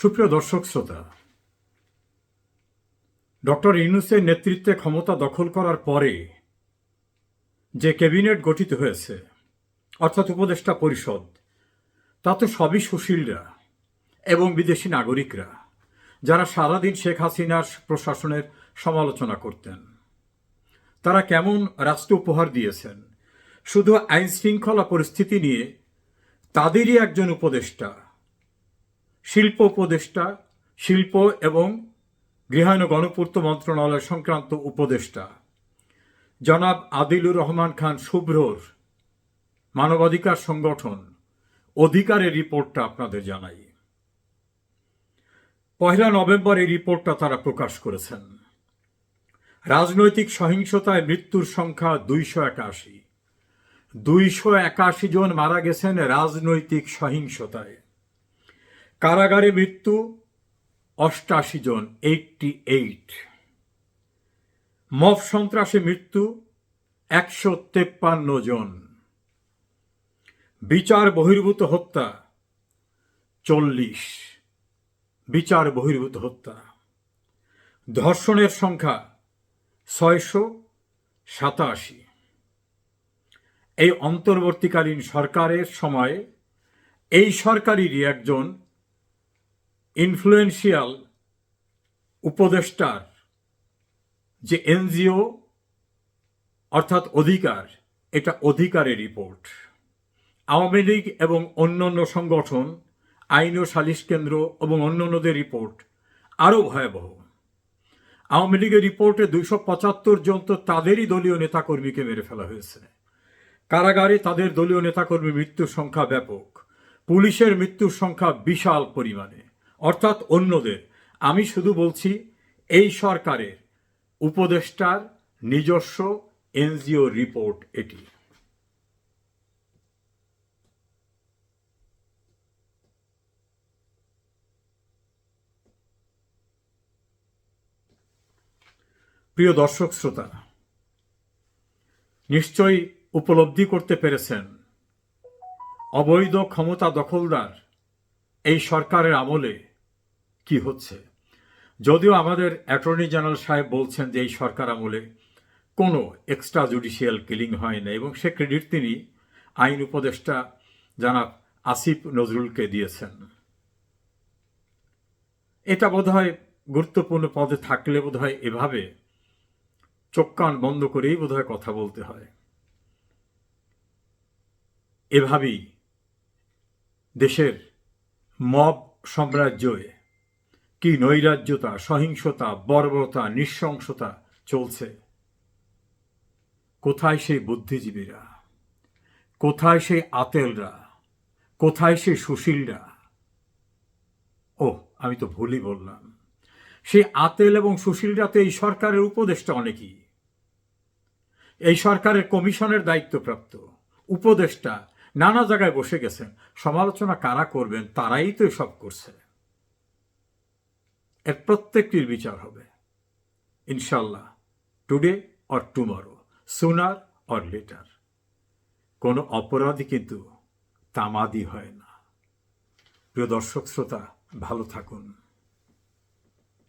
সুপ্রিয় দর্শক শ্রোতা, ডক্টর ইউনুসের নেতৃত্বে ক্ষমতা দখল করার পরে যে ক্যাবিনেট গঠিত হয়েছে, অর্থাৎ উপদেষ্টা পরিষদ, তা তো সবই সুশীলরা এবং বিদেশি নাগরিকরা, যারা সারাদিন শেখ হাসিনার প্রশাসনের সমালোচনা করতেন। তারা কেমন রাষ্ট্র উপহার দিয়েছেন? শুধু আইন শৃঙ্খলা পরিস্থিতি নিয়ে তাদেরই একজন উপদেষ্টা শিল্প উপদেষ্টা, শিল্প এবং গৃহায়ন গণপূর্ত মন্ত্রণালয় সংক্রান্ত উপদেষ্টা। জনাব আদিলুর রহমান খান শুভ্রর মানবাধিকার সংগঠন অধিকারের রিপোর্টটা আপনাদের জানাই। পয়লা নভেম্বর এই রিপোর্টটা তারা প্রকাশ করেছেন। রাজনৈতিক সহিংসতায় মৃত্যুর সংখ্যা দুইশো একাশি। দুইশো একাশি জন মারা গেছেন রাজনৈতিক সহিংসতায়। কারাগারে মৃত্যু অষ্টাশি জন এইটটি এইট মফ সন্ত্রাসে মৃত্যু একশো তেপ্পান্ন জন। বিচার বহির্ভূত হত্যা চল্লিশ। বিচার বহির্ভূত হত্যা। ধর্ষণের সংখ্যা ছয়শো সাতাশি। এই অন্তর্বর্তীকালীন সরকারের সময়ে এই সরকারেরই একজন ইনফ্লুয়েন্সিয়াল উপদেষ্টার যে এনজিও, অর্থাৎ অধিকার, এটা অধিকারের রিপোর্ট। আওয়ামী লীগ এবং অন্যান্য সংগঠন, আইন ও সালিশ কেন্দ্র এবং অন্যান্যদের রিপোর্ট আরও ভয়াবহ। আওয়ামী লীগের রিপোর্টে দুইশো পঁচাত্তর জন তো তাদেরই দলীয় নেতাকর্মীকে মেরে ফেলা হয়েছে। কারাগারে তাদের দলীয় নেতাকর্মী মৃত্যুর সংখ্যা ব্যাপক। পুলিশের মৃত্যুর সংখ্যা বিশাল পরিমাণে। অর্থাৎ অন্যদের। আমি শুধু বলছি, এই সরকারের উপদেষ্টার নিজস্ব এনজিও রিপোর্ট এটি। প্রিয় দর্শক শ্রোতা, নিশ্চয়ই উপলব্ধি করতে পেরেছেন, অবৈধ ক্ষমতা দখলদার এই সরকারের আমলে কি হচ্ছে? যদিও আমাদের অ্যাটর্নি জেনারেল সাহেব বলছেন যে এই সরকার আমলে কোনো এক্সট্রা জুডিশিয়াল কিলিং হয় না এবং সে ক্রেডিট তিনি আইন উপদেষ্টা জানাব আসিফ নজরুলকে দিয়েছেন। এটা বোধহয় গুরুত্বপূর্ণ পদে থাকলে বোধহয় এভাবে চোখ কান বন্ধ করেই বোধহয় কথা বলতে হয়। এভাবেই দেশের মব সাম্রাজ্যে কি নৈরাজ্যতা, সহিংসতা, বর্বরতা, নৃশংসতা চলছে? কোথায় সেই বুদ্ধিজীবীরা? কোথায় সেই আতেলরা? কোথায় সেই সুশীলরা? ও আমি তো ভুলই বললাম। সেই আতেল এবং সুশীলরা তো এই সরকারের উপদেষ্টা অনেকই। এই সরকারের কমিশনের দায়িত্বপ্রাপ্ত উপদেষ্টা নানা জায়গায় বসে গেছেন। সমালোচনা কারা করবেন, তারাই তো সব করছে। এর প্রত্যেকটির বিচার হবে। ইনশাল্লাহ today or tomorrow sooner or later কোনো অপরাধী কিন্তু তামাদি হয় না। প্রিয় দর্শক, শ্রোতা, ভালো থাকুন।